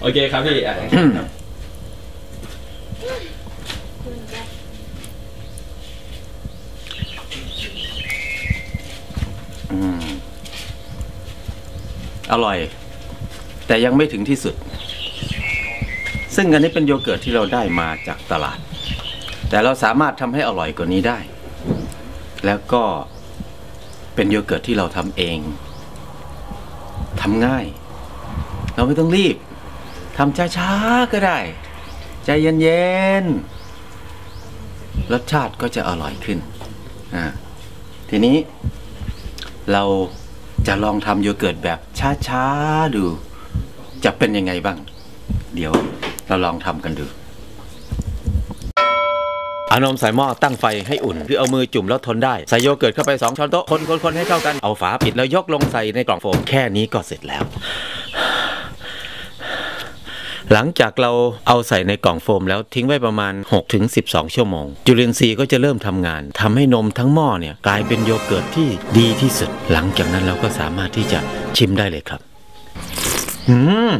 โอเคครับพี่อะอร่อย แต่ยังไม่ถึงที่สุด ซึ่งอันนี้เป็นโยเกิร์ตที่เราได้มาจากตลาด แต่เราสามารถทำให้อร่อยกว่านี้ได้ แล้วก็เป็นโยเกิร์ตที่เราทำเองทำง่าย เราไม่ต้องรีบ ทำช้าๆก็ได้ ใจเย็นๆรสชาติก็จะอร่อยขึ้นอ่าทีนี้เราจะลองทำโยเกิร์ตแบบช้าๆดู จะเป็นยังไงบ้าง เดี๋ยวเราลองทำกันดูอานมใส่หม้อตั้งไฟให้อุ่นหรือเอามือจุ่มแล้วทนได้ ใส่โยเกิร์ตเข้าไป 2 ช้อนโต๊ะคนคนคนให้เข้ากัน เอาฝาปิดแล้วยกลงใส่ในกล่องโฟม แค่นี้ก็เสร็จแล้ว หลังจากเราเอาใส่ในกล่องโฟมแล้วทิ้งไว้ประมาณ 6-12 ชั่วโมง จุลินทรีย์ก็จะเริ่มทำงานทำให้นมทั้งหม้อเนี่ยกลายเป็นโยเกิร์ตที่ดีที่สุด หลังจากนั้นเราก็สามารถที่จะชิมได้เลยครับ อืม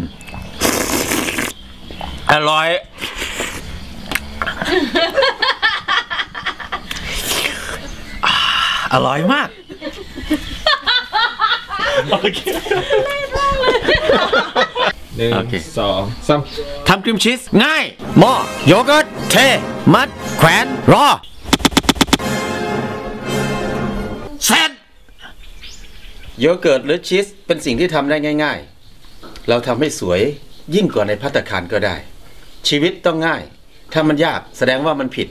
อร่อยอ่าอร่อยมาก โอเค หนึ่งโอเค สองสามทำครีมชีสง่ายหม้อโยเกิร์ตเท มัด แขวนรอเสร็จโยเกิร์ตหรือชีสเป็นสิ่งที่ทำได้ง่าย ๆ เราทำให้สวยยิ่งกว่าในพัตตาคารก็ได้ ชีวิตต้องง่าย ถ้ามันยากแสดงว่ามันผิด